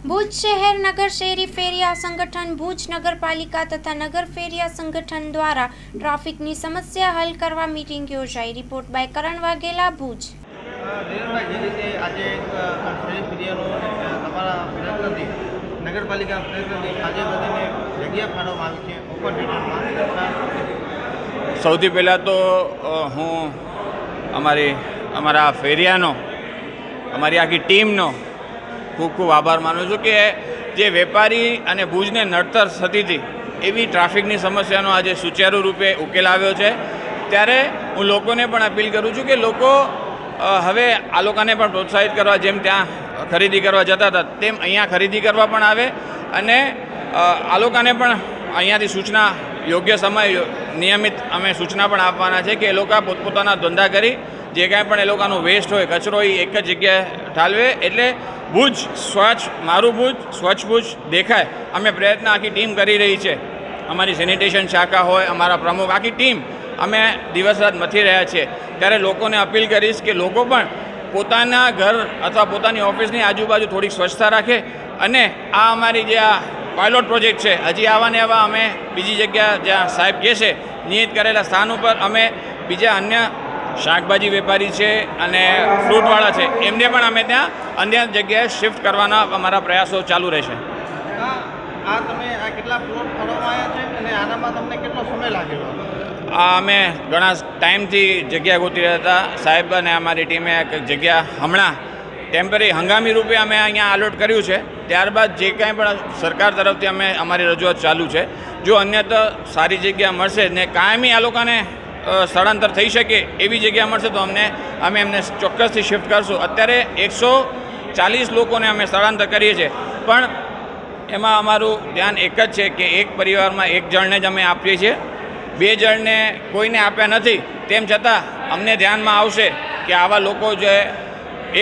ભુજ શહેર નગર શેરી ફેરિયા સંગઠન ભુજ નગરપાલિકા તથા નગર ફેરિયા સંગઠન દ્વારા ટ્રાફિકની સમસ્યા હલ કરવા મીટિંગ યોજાઈ. Report by Karan Vaghela Bhuj. નગરપાલિકા પ્રયત્નથી આજે બધીને જગ્યા ફાળવવામાં આવી છે ઓપન સૌથી પહેલાં તો હું અમારી અમારા ફેરિયાનો અમારી આખી ટીમનો ખૂબ ખૂબ આભાર માનું છું કે જે વેપારી અને ભુજને નડતર થતી હતી એવી ટ્રાફિકની સમસ્યાનો આજે સુચારુ રૂપે ઉકેલ આવ્યો છે. ત્યારે હું લોકોને પણ અપીલ કરું છું કે લોકો હવે આ લોકોને પણ પ્રોત્સાહિત કરવા જેમ ત્યાં ખરીદી કરવા જતા હતા, તેમ અહીંયા ખરીદી કરવા પણ આવે અને આ લોકોને પણ અહીંયાથી સૂચના યોગ્ય સમય નિયમિત અમે સૂચના પણ આપવાના છે કે એ લોકો પોતપોતાના ધંધા કરી જે કાંઈ પણ એ લોકોનો વેસ્ટ હોય, કચરો એ એક જ જગ્યાએ ઠાલવે એટલે ભુજ સ્વચ્છ, મારું ભુજ સ્વચ્છ ભુજ દેખાય. અમે પ્રયત્ન આખી ટીમ કરી રહી છે. અમારી સેનિટેશન શાખા હોય, અમારા પ્રમુખ, આખી ટીમ અમે દિવસ રાત મથી રહ્યા છીએ. ત્યારે લોકોને અપીલ કરીશ કે લોકો પણ પોતાના ઘર અથવા પોતાની ઓફિસની આજુબાજુ થોડીક સ્વચ્છતા રાખે અને આ અમારી જે આ પાયલોટ પ્રોજેક્ટ છે, હજી આવા ને આવા અમે બીજી જગ્યા જ્યાં સાહેબ કહે છે, નિયત કરેલા સ્થાન ઉપર અમે બીજા અન્ય શાકભાજી વેપારી છે અને ફ્રૂટવાળા છે. એમને પણ અમે ત્યાં અન્ય જગ્યાએ શિફ્ટ કરવાના અમારા પ્રયાસો ચાલુ રહેશે. આ આ તમે આ કેટલા પ્લોટ ફાળવવામાં આવ્યા છે અને આનામાં તમને કેટલો સમય લાગેલો? આ અમે ઘણા ટાઈમથી જગ્યા ગોતી રહ્યા હતા. સાહેબ અને અમારી ટીમે એક જગ્યા હમણાં ટેમ્પરરી હંગામી રૂપે અમે અહીંયા અલોટ કર્યું છે. ત્યારબાદ જે કાંઈ પણ સરકાર તરફથી અમે અમારી રજૂઆત ચાલુ છે. જો અન્યથા સારી જગ્યા મળશે ને કાયમી આ લોકોને સ્થળાંતર થઈ શકે એવી જગ્યા મળશે તો અમને, અમે એમને ચોક્કસથી શિફ્ટ કરશું. અત્યારે એકસો ચાલીસ લોકોને અમે સ્થળાંતર કરીએ છીએ. પણ એમાં અમારું ધ્યાન એક જ છે કે એક પરિવારમાં એક જણને જ અમે આપીએ છીએ. બે જણને કોઈને આપ્યા નથી. તેમ છતાં અમને ધ્યાનમાં આવશે કે આવા લોકો જે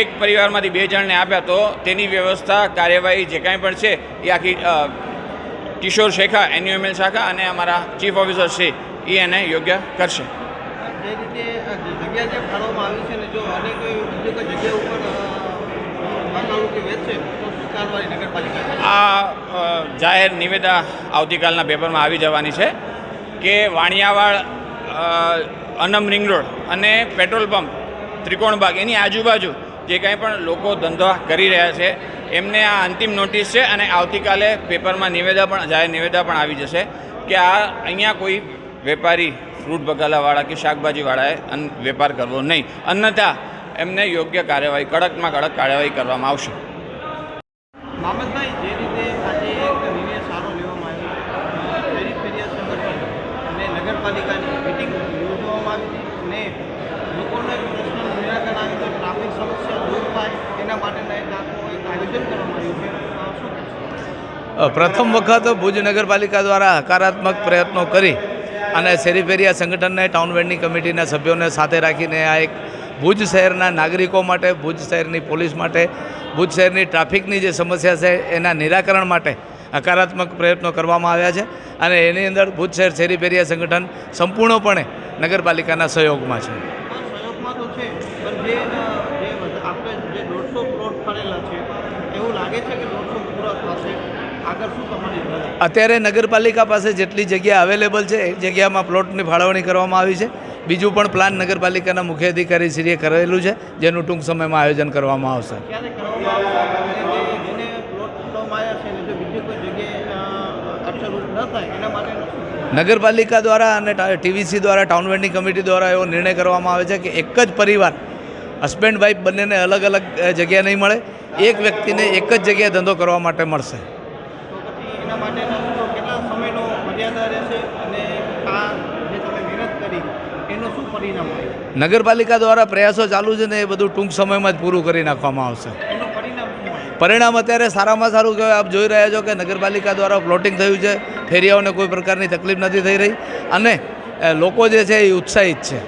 એક પરિવારમાંથી બે જણને આપ્યા તો તેની વ્યવસ્થા, કાર્યવાહી જે કાંઈ પણ છે એ આખી કિશોર શેખા, એન્યુએમએલ શાખા અને અમારા ચીફ ઓફિસર શ્રી એ એને યોગ્ય કરશે. જે રીતે જગ્યા જે ફાળવવામાં આવી છે ને જો અને કોઈ બીજી કોઈ જગ્યા ઉપર વાતાવરણ વેચશે તો શું કાર્યવાહી નગરપાલિકા આ જાહેર નિવેદા આવતીકાલના પેપરમાં આવી જવાની છે કે વાણિયાવાડ અનમ રિંગ રોડ અને પેટ્રોલ પંપ ત્રિકોણબાગ એની આજુબાજુ જે કાંઈ પણ લોકો ધંધા કરી રહ્યા છે એમને આ અંતિમ નોટિસ છે અને આવતીકાલે પેપરમાં નિવેદા પણ જાહેર નિવેદા પણ આવી જશે કે આ અહીંયા કોઈ વેપારી ફ્રૂટ બગાલાવાળા કે શાકભાજીવાળાએ અન વેપાર કરવો નહીં. અન્યથા એમને યોગ્ય કાર્યવાહી કડકમાં કડક કાર્યવાહી કરવામાં આવશે. મામદભાઈ જે રીતે આજે એક નિર્ણય સારો લેવામાં આવ્યો શરીફ ફેરિયા સંગઠન અને નગરપાલિકાની મિટિંગ યોજવામાં આવી હતી લોકોને પ્રશ્નનું નિરાકરણ આવે તો ટ્રાફિક સમસ્યા દૂર થાય એના માટેના એક આખું આયોજન કરવામાં આવ્યું છે. અ, શું કહેશો? અ, પ્રથમ વખત ભુજ નગરપાલિકા દ્વારા હકારાત્મક પ્રયત્નો કરી અને શેરીફેરિયા સંગઠનને ટાઉન વેન્ડિંગ કમિટીના સભ્યોને સાથે રાખીને આ એક ભુજ શહેરના નાગરિકો માટે, ભુજ શહેરની પોલીસ માટે, ભુજ શહેરની ટ્રાફિકની જે સમસ્યા છે એના નિરાકરણ માટે હકારાત્મક પ્રયત્નો કરવામાં આવ્યા છે અને એની અંદર ભુજ શહેર શેરીફેરિયા સંગઠન સંપૂર્ણપણે નગરપાલિકાના સહયોગમાં છે. એવું લાગે છે કે અત્યારે નગરપાલિકા પાસે જેટલી જગ્યા અવેલેબલ છે એ જગ્યામાં પ્લોટની ફાળવણી કરવામાં આવી છે. બીજું પણ પ્લાન નગરપાલિકાના મુખ્ય અધિકારી શ્રીએ કરેલું છે જેનું ટૂંક સમયમાં આયોજન કરવામાં આવશે. નગરપાલિકા દ્વારા અને ટીવીસી દ્વારા ટાઉન વેન્ડિંગ કમિટી દ્વારા એવો નિર્ણય કરવામાં આવે છે કે એક જ પરિવાર હસબન્ડ વાઈફ બંનેને અલગ અલગ જગ્યા નહીં મળે. એક વ્યક્તિને એક જ જગ્યાએ ધંધો કરવા માટે મળશે. એના માટેના કેટલા સમયનો મર્યાદા રહેશે અને આ જે તમે મહેનત કરી એનું શું પરિણામ આવે નગરપાલિકા દ્વારા પ્રયાસો ચાલુ છે ને એ બધું ટૂંક સમયમાં જ પૂરું કરી નાખવામાં આવશે. પરિણામ અત્યારે સારામાં સારું કહેવાય. આપ જોઈ રહ્યા છો કે નગરપાલિકા દ્વારા પ્લોટિંગ થયું છે. ફેરિયાઓને કોઈ પ્રકારની તકલીફ નથી થઈ રહી. અને લોકો જે છે એ ઉત્સાહિત છે.